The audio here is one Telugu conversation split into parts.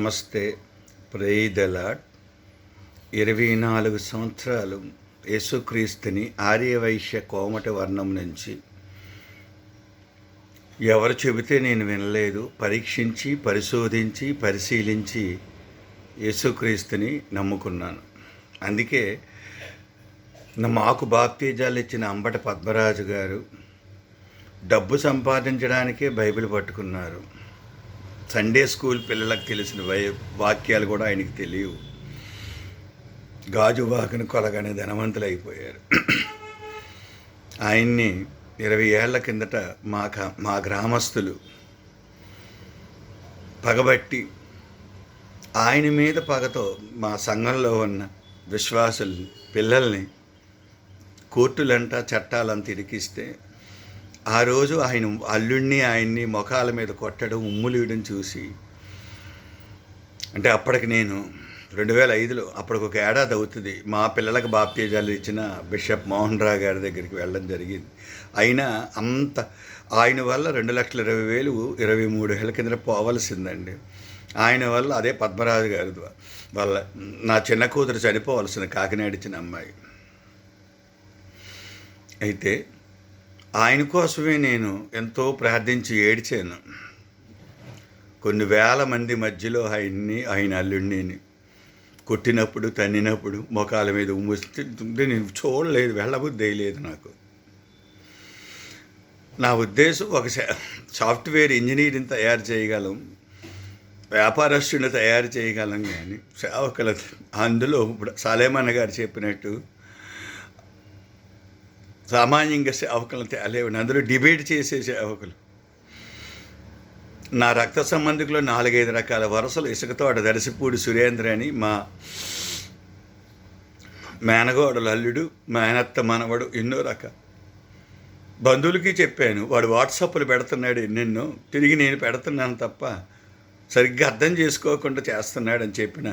నమస్తే. ప్రేదలాడ్ ఇరవై నాలుగు సంవత్సరాలు యేసుక్రీస్తుని ఆర్యవైశ్య కోమటి వర్ణం నుంచి ఎవరు చెబితే నేను వినలేదు. పరీక్షించి పరిశోధించి పరిశీలించి యేసుక్రీస్తుని నమ్ముకున్నాను. అందుకే మాకు బాప్తీజాలు ఇచ్చిన అంబట పద్మరాజు గారు డబ్బు సంపాదించడానికే బైబిల్ పట్టుకున్నారు. సండే స్కూల్ పిల్లలకు తెలిసిన వై వాక్యాలు కూడా ఆయనకి తెలియవు. గాజు వాకను కొలగానే ధనవంతులు అయిపోయారు ఆయన్ని ఇరవై ఏళ్ళ కిందట మా మా గ్రామస్తులు పగబట్టి ఆయన మీద పగతో మా సంఘంలో ఉన్న విశ్వాసులు పిల్లల్ని కోర్టులంట చట్టాలంత ఇరికిస్తే ఆ రోజు ఆయన అల్లుడిని ఆయన్ని ముఖాల మీద కొట్టడం ఉమ్ములీయడం చూసి అంటే అప్పటికి నేను రెండు వేల ఐదులో అప్పటికి ఒక ఏడాది అవుతుంది. మా పిల్లలకు బాప్తీజాలు ఇచ్చిన బిషప్ మోహన్ రావు గారి దగ్గరికి వెళ్ళడం జరిగింది. అయినా అంత ఆయన వల్ల రెండు లక్షల ఇరవై వేలు ఇరవై మూడు వేల కింద పోవలసిందండి. ఆయన వల్ల అదే పద్మరాజు గారి వల్ల నా చిన్న కూతురు చనిపోవలసిన కాకినాడ ఇచ్చిన అమ్మాయి. అయితే ఆయన కోసమే నేను ఎంతో ప్రార్థించి ఏడ్చాను. కొన్ని వేల మంది మధ్యలో ఆయన్ని ఆయన అల్లుడిని కొట్టినప్పుడు తన్నినప్పుడు మొఖాల మీద ఉమ్ముస్తుంటే నేను చూడలేదు వెళ్ళబుద్ధి లేదు నాకు. నా ఉద్దేశం ఒక సాఫ్ట్వేర్ ఇంజనీరింగ్ తయారు చేయగలం వ్యాపారస్తుని తయారు చేయగలం కానీ సేవకుల అందులో ఇప్పుడు సాలేమన్న గారు చెప్పినట్టు సామాన్యంగా సేవకులు తేలేవని అందులో డిబేట్ చేసే సేవకులు నా రక్త సంబంధికులు నాలుగైదు రకాల వరుసలు అటు దరిసిపూడి సురేంద్ర అని మా మేనగోడలు అల్లుడు మేనత్త మనవడు ఎన్నో రకాల. బంధువులకి చెప్పాను వాడు వాట్సాప్లు పెడుతున్నాడు ఎన్నెన్నో. తిరిగి నేను పెడుతున్నాను తప్ప సరిగ్గా అర్థం చేసుకోకుండా చేస్తున్నాడని చెప్పిన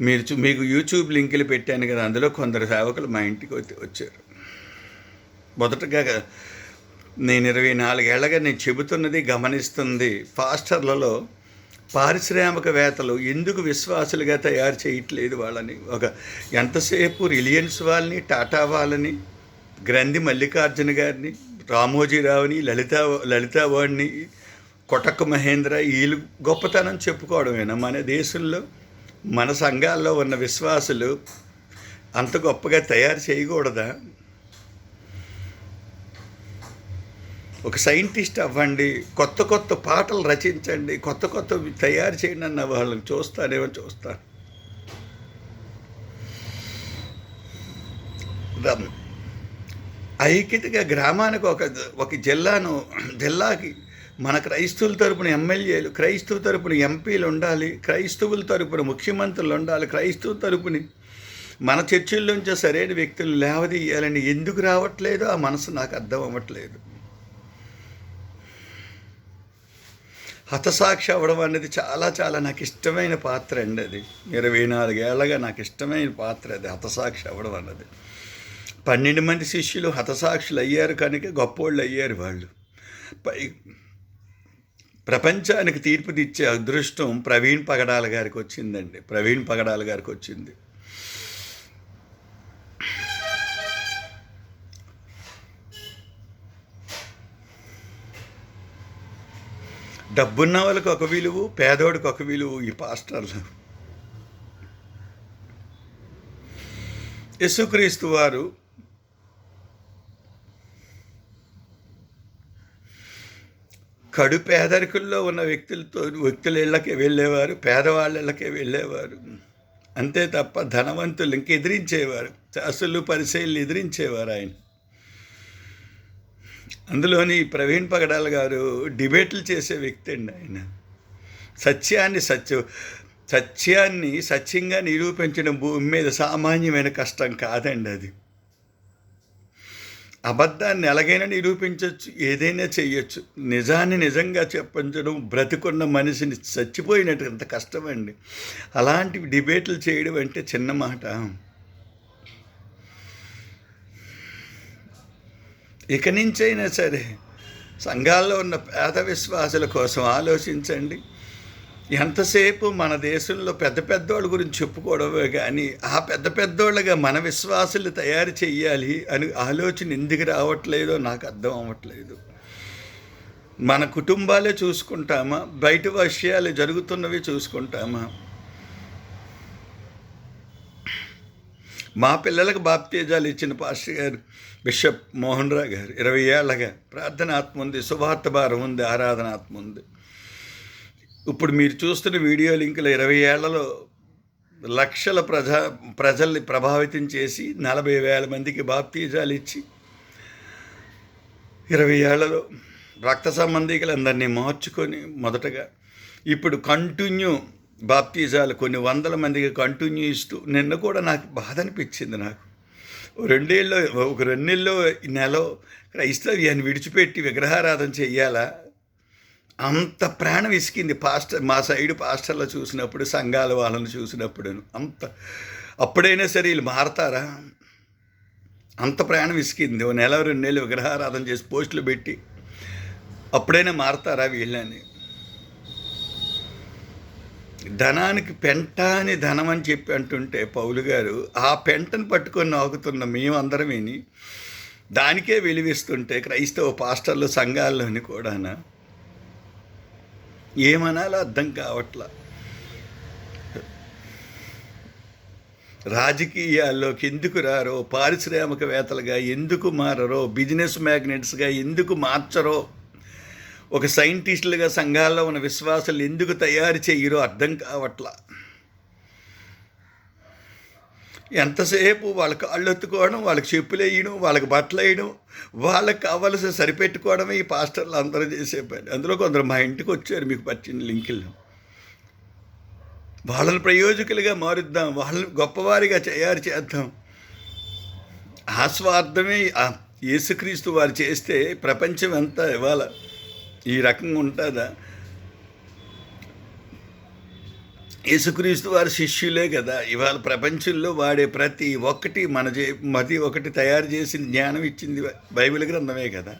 మీరు చూ- మీకు యూట్యూబ్ లింకులు పెట్టాను కదా అందులో కొందరు సేవకులు మా ఇంటికి వచ్చి వచ్చారు. మొదటగా నేను ఇరవై నాలుగేళ్ళగా నేను చెబుతున్నది గమనిస్తుంది ఫాస్టర్లలో పారిశ్రామికవేత్తలు ఎందుకు విశ్వాసులుగా తయారు చేయట్లేదు వాళ్ళని? ఒక ఎంతసేపు రిలయన్స్ వాళ్ళని టాటా వాళ్ళని గ్రంథి మల్లికార్జున గారిని రామోజీరావుని లలిత లలితావాడిని కొటక్ మహేంద్ర వీళ్ళు గొప్పతనం చెప్పుకోవడమేనా మన దేశంలో? మన సంఘాల్లో ఉన్న విశ్వాసులు అంత గొప్పగా తయారు చేయకూడదా? ఒక సైంటిస్ట్ అవ్వండి కొత్త కొత్త పాటలు రచించండి కొత్త కొత్త తయారు చేయండి అన్న వాళ్ళని చూస్తానేమో చూస్తాను ఐక్యతగా గ్రామానికి ఒక ఒక జిల్లాను జిల్లాకి మన క్రైస్తవుల తరపున ఎమ్మెల్యేలు క్రైస్తవ తరపున ఎంపీలు ఉండాలి క్రైస్తవుల తరపున ముఖ్యమంత్రులు ఉండాలి క్రైస్తవ తరపుని మన చర్చిల్లోంచి సరైన వ్యక్తులు లేవదీయాలని ఎందుకు రావట్లేదు? ఆ మనసు నాకు అర్థం అవ్వట్లేదు. హతసాక్షి అవ్వడం అనేది చాలా చాలా నాకు ఇష్టమైన పాత్ర అండి అది. ఇరవై నాలుగేళ్ళగా నాకు ఇష్టమైన పాత్ర అది హతసాక్షి అవ్వడం అన్నది. పన్నెండు మంది శిష్యులు హతసాక్షులు అయ్యారు కనుక గొప్పోళ్ళు అయ్యారు వాళ్ళు. పై ప్రపంచానికి తీర్పు తీర్చే అదృష్టం ప్రవీణ్ పగడాల గారికి వచ్చిందండి. ప్రవీణ్ పగడాల గారికి వచ్చింది. డబ్బున్న వాళ్ళకి ఒక విలువ పేదోడికి ఒక విలువ ఈ పాస్టర్లు. యేసుక్రీస్తు వారు కడు పేదరికుల్లో ఉన్న వ్యక్తులతో వ్యక్తుల ఇళ్ళకే వెళ్ళేవారు పేదవాళ్ళ ఇళ్ళకే వెళ్ళేవారు. అంతే తప్ప ధనవంతులు ఇంక ఎదిరించేవారు అసలు పరిశీలు ఎదిరించేవారు ఆయన. అందులోని ప్రవీణ్ పగడాల్ గారు డిబేట్లు చేసే వ్యక్తి అండి ఆయన. సత్యాన్ని సత్య సత్యాన్ని సత్యంగా నిరూపించడం భూమి మీద సామాన్యమైన కష్టం కాదండి అది. అబద్ధాన్ని ఎలాగైనా నిరూపించవచ్చు ఏదైనా చేయొచ్చు. నిజాన్ని నిజంగా చెప్పించడం బ్రతికున్న మనిషిని చచ్చిపోయినట్టు ఎంత కష్టమండి. అలాంటివి డిబేట్లు చేయడం అంటే చిన్న మాట. ఇక నుంచైనా సరే సంఘాల్లో ఉన్న పేద విశ్వాసుల కోసం ఆలోచించండి. ఎంతసేపు మన దేశంలో పెద్ద పెద్దోళ్ళ గురించి చెప్పుకోవడమే కానీ ఆ పెద్ద పెద్దోళ్ళగా మన విశ్వాసులు తయారు చేయాలి అని ఆలోచన ఎందుకు రావట్లేదో నాకు అర్థం అవ్వట్లేదు. మన కుటుంబాలే చూసుకుంటామా? బయట విషయాలు జరుగుతున్నవి చూసుకుంటామా? మా పిల్లలకు బాప్తేజాలు ఇచ్చిన పాస్టర్ గారు బిషప్ మోహన్ రావు గారు ఇరవై ఏళ్ళగా ప్రార్థనాత్మ ఉంది శుభార్త భారం ఉంది ఆరాధనాత్మ ఉంది. ఇప్పుడు మీరు చూస్తున్న వీడియో లింకుల ఇరవై ఏళ్ళలో లక్షల ప్రజా ప్రజల్ని ప్రభావితం చేసి నలభై వేల మందికి బాప్తీజాలు ఇచ్చి ఇరవై ఏళ్ళలో రక్త సంబంధికులందరినీ మార్చుకొని మొదటగా ఇప్పుడు కంటిన్యూ బాప్తీజాలు కొన్ని వందల మందికి కంటిన్యూ ఇస్తూ నిన్న కూడా నాకు బాధ అనిపించింది నాకు. రెండేళ్ళు ఒక రెండేళ్ళు నెల క్రైస్తవ్యాన్ని విడిచిపెట్టి విగ్రహారాధన చెయ్యాలా? అంత ప్రాణం ఇసికింది పాస్టర్ మా సైడ్ పాస్టర్లో చూసినప్పుడు సంఘాల వాళ్ళని చూసినప్పుడు అంత అప్పుడైనా సరే వీళ్ళు మారతారా? అంత ప్రాణం ఇసికింది. ఓ నెల రెండు నెలలు విగ్రహారాధన చేసి పోస్టులు పెట్టి అప్పుడైనా మారతారా వీళ్ళని? ధనానికి పెంట అని ధనం అని చెప్పి అంటుంటే పౌలు గారు ఆ పెంటను పట్టుకొని నాకుతున్న మేమందరం విని దానికే విలువిస్తుంటే క్రైస్తవ పాస్టర్లు సంఘాల్లోని కూడానా ఏమనాలో అర్థం కావట్లా. రాజకీయాల్లోకి ఎందుకు రారో పారిశ్రామికవేత్తలుగా ఎందుకు మారరో బిజినెస్ మ్యాగ్నెట్స్గా ఎందుకు మార్చరో ఒక సైంటిస్టులుగా సంఘాల్లో ఉన్న విశ్వాసాలు ఎందుకు తయారు చేయరో అర్థం కావట్లా. ఎంతసేపు వాళ్ళ కాళ్ళు ఎత్తుకోవడం వాళ్ళకి చెప్పులు వేయడం వాళ్ళకి బట్టలు వేయడం వాళ్ళకి కావలసిన సరిపెట్టుకోవడమే ఈ పాస్టర్లు అందరూ చేసే పని. అందులో కొందరు మా ఇంటికి వచ్చారు మీకు పచ్చిన లింకులు వాళ్ళని ప్రయోజకులుగా మారుద్దాం వాళ్ళని గొప్పవారిగా తయారు చేద్దాం. ఆ స్వార్థమే యేసుక్రీస్తు వారు చేస్తే ప్రపంచం అంతా ఇవాళ ఈ రకంగా ఉంటుందా? యేసుక్రీస్తు వారి శిష్యులే కదా. ఇవాళ ప్రపంచంలో వాడే ప్రతి ఒక్కటి మన చే ప్రతి ఒకటి తయారు చేసిన జ్ఞానం ఇచ్చింది బైబిల్ గ్రంథమే కదా.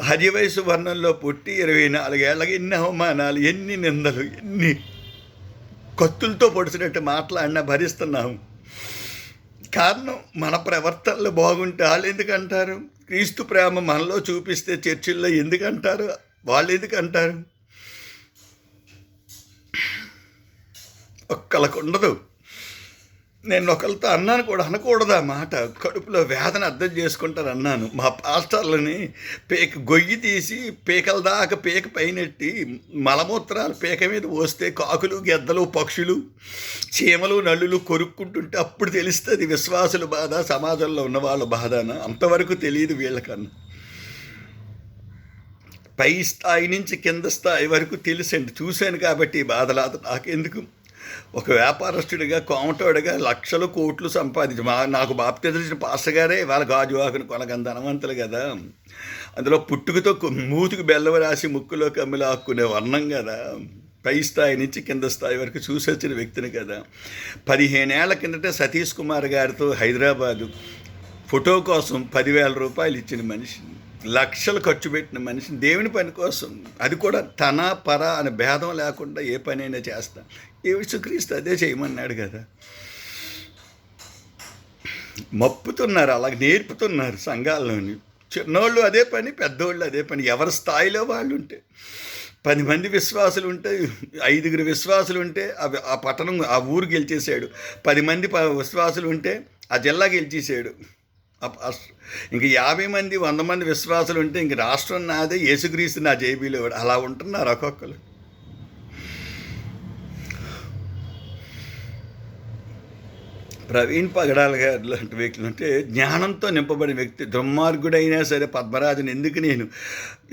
హరి వయసు వర్ణంలో పుట్టి ఇరవై నాలుగేళ్ళకి ఎన్ని అవమానాలు ఎన్ని నిందలు ఎన్ని కత్తులతో పొడిచినట్టు మాట్లాడినా భరిస్తున్నాము. కారణం మన ప్రవర్తనలు బాగుంటే వాళ్ళు ఎందుకంటారు? క్రీస్తు ప్రేమ మనలో చూపిస్తే చర్చిల్లో ఎందుకంటారు? వాళ్ళు ఎందుకు ఒక్కళ్ళకు ఉండదు నేను ఒకరితో అన్నాను కూడా అనకూడదు ఆ మాట. కడుపులో వేదన అర్థం చేసుకుంటారు అన్నాను. మా పాస్టర్లని పేక గొయ్యి తీసి పీకల దాకా పీక పైనెట్టి మలమూత్రాలు పీక మీద పోస్తే కాకులు గెద్దలు పక్షులు చీమలు నల్లులు కొరుక్కుంటుంటే అప్పుడు తెలుస్తుంది విశ్వాసుల బాధ సమాజంలో ఉన్న వాళ్ళ బాధన అంతవరకు తెలియదు వీళ్ళకన్నా. పై స్థాయి నుంచి కింద స్థాయి వరకు తెలిసండి. చూశాను కాబట్టి ఈ నాకెందుకు? ఒక వ్యాపారస్తుడిగా కోమటోడిగా లక్షలు కోట్లు సంపాదించి మా నాకు బాప్తి తెలిసిన పాస్టర్ గారే వాళ్ళ గాజువాకుని కొనగంత ధనవంతులు కదా. అందులో పుట్టుకతో మూతికి బెల్లవ రాసి ముక్కులో కమ్మిలో ఆక్కునే వర్ణం కదా. పై స్థాయి నుంచి కింద స్థాయి వరకు చూసి వచ్చిన వ్యక్తిని కదా. పదిహేనేళ్ళ కిందట సతీష్ కుమార్ గారితో హైదరాబాదు ఫోటో కోసం పదివేల రూపాయలు ఇచ్చిన మనిషిని. లక్షలు ఖర్చు పెట్టిన మనిషిని దేవుని పని కోసం. అది కూడా తన పర అనే భేదం లేకుండా ఏ పనైనా చేస్తా. యేసుక్రీస్తు అదే చేయమన్నాడు కదా. మప్పుతున్నారు అలాగే నేర్పుతున్నారు సంఘాల్లోని. చిన్నోళ్ళు అదే పని పెద్దోళ్ళు అదే పని. ఎవరి స్థాయిలో వాళ్ళు ఉంటే. పది మంది విశ్వాసులు ఉంటే ఐదుగురు విశ్వాసులు ఉంటే అవి ఆ పట్టణం ఆ ఊరు గెలిచేసాడు పది మంది ప- విశ్వాసులు ఉంటే ఆ జిల్లా గెలిచేసాడు ఇంక యాభై మంది వంద మంది విశ్వాసులు ఉంటే ఇంక రాష్ట్రం నాదే యేసుక్రీస్తు నా జేబీలో అలా ఉంటున్నారు ఒక్కొక్కరు. ప్రవీణ్ పగడాల గారు లాంటి వ్యక్తులు అంటే జ్ఞానంతో నింపబడిన వ్యక్తి దుర్మార్గుడైనా సరే పద్మరాజుని ఎందుకు నేను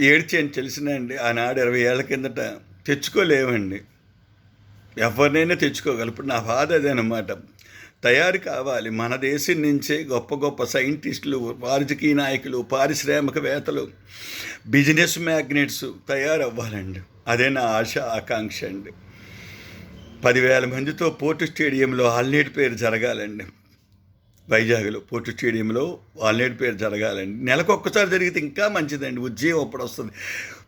ఏడ్చాను తెలిసినండి ఆనాడు ఇరవై ఏళ్ళ కిందట తెచ్చుకోలేవండి ఎవరినైనా తెచ్చుకోగలరు. ఇప్పుడు నా బాధ అదేనమాట తయారు కావాలి. మన దేశం నుంచే గొప్ప గొప్ప సైంటిస్టులు రాజకీయ నాయకులు పారిశ్రామికవేత్తలు బిజినెస్ మ్యాగ్నెట్స్ తయారవ్వాలండి. అదే నా ఆశ ఆకాంక్ష అండి. పదివేల మందితో పోర్టు స్టేడియంలో ఆల్నేటి పేరు జరగాలండి. వైజాగ్లో పోర్టు స్టేడియంలో వాల్నేడు పేరు జరగాలండి. నెలకు ఒక్కసారి జరిగితే ఇంకా మంచిదండి. ఉద్యోగం అప్పుడు వస్తుంది.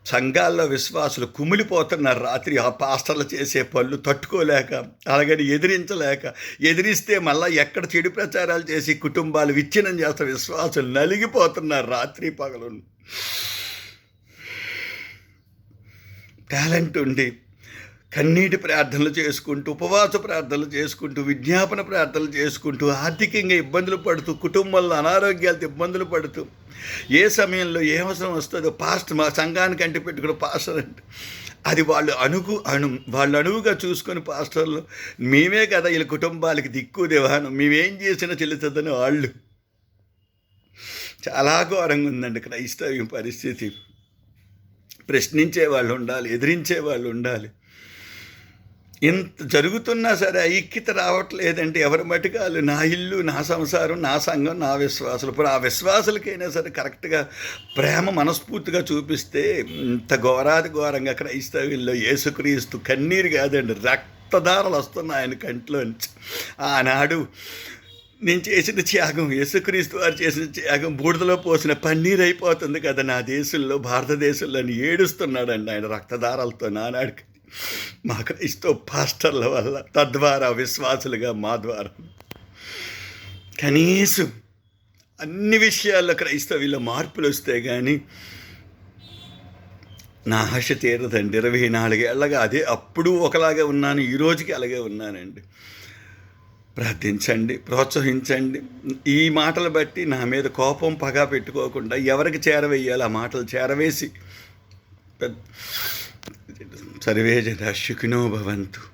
సంఘాల్లో విశ్వాసులు కుమిలిపోతున్నారు రాత్రి ఆ పాస్టర్లు చేసే పనులు తట్టుకోలేక అలాగని ఎదిరించలేక ఎదిరిస్తే మళ్ళీ ఎక్కడ చెడు ప్రచారాలు చేసి కుటుంబాలు విచ్ఛిన్నం చేస్తారు విశ్వాసులు నలిగిపోతున్నారు రాత్రి పగలు. టాలెంట్ ఉండి కన్నీటి ప్రార్థనలు చేసుకుంటూ ఉపవాస ప్రార్థనలు చేసుకుంటూ విజ్ఞాపన ప్రార్థనలు చేసుకుంటూ ఆర్థికంగా ఇబ్బందులు పడుతూ కుటుంబంలో అనారోగ్యాలతో ఇబ్బందులు పడుతూ ఏ సమయంలో ఏ అవసరం వస్తుందో పాస్ట్ మా సంఘానికి అంటి పెట్టుకున్న పాస్టర్ అంటే అది వాళ్ళు అణుగు అణు వాళ్ళు అణువుగా చూసుకొని పాస్టర్లు మేమే కదా వీళ్ళ కుటుంబాలకి దిక్కు దేవానం మేమేం చేసినా చెల్లుతుందని వాళ్ళు. చాలా ఘోరంగా ఉందండి క్రైస్తవ్యం పరిస్థితి. ప్రశ్నించే వాళ్ళు ఉండాలి ఎదిరించే వాళ్ళు ఉండాలి. ఇంత జరుగుతున్నా సరే ఐక్యత రావట్లేదంటే ఎవరి మటుకాలు నా ఇల్లు నా సంసారం నా సంఘం నా విశ్వాసులు. ఇప్పుడు ఆ విశ్వాసులకైనా సరే కరెక్ట్గా ప్రేమ మనస్ఫూర్తిగా చూపిస్తే ఇంత ఘోరాది ఘోరంగా క్రైస్తవుల్లో యేసుక్రీస్తు కన్నీరు కాదండి రక్తధారలు వస్తున్నాయి ఆయన కంట్లోంచి. ఆనాడు నేను చేసిన త్యాగం యేసుక్రీస్తు వారు చేసిన త్యాగం బూడిదలో పోసిన పన్నీర్ అయిపోతుంది కదా నా దేశంలో భారతదేశంలో అని ఏడుస్తున్నాడండి ఆయన రక్తదారాలతో నానాడికి మా క్రైస్తవ పాస్టర్ల వల్ల తద్వారా విశ్వాసులుగా మా ద్వారా. కనీసం అన్ని విషయాల్లో క్రైస్తవుల్లో మార్పులు వస్తే కానీ నా ఆశ తీరదండి. ఇరవై నాలుగేళ్ళగా అదే అప్పుడు ఒకలాగే ఉన్నాను ఈ రోజుకి అలాగే ఉన్నానండి. ప్రార్థించండి ప్రోత్సహించండి. ఈ మాటలు బట్టి నా మీద కోపం పగా పెట్టుకోకుండా ఎవరికి చేరవేయాలి ఆ మాటలు చేరవేసి పెద్ద सर्वे जन शुकिनो भवन्तु।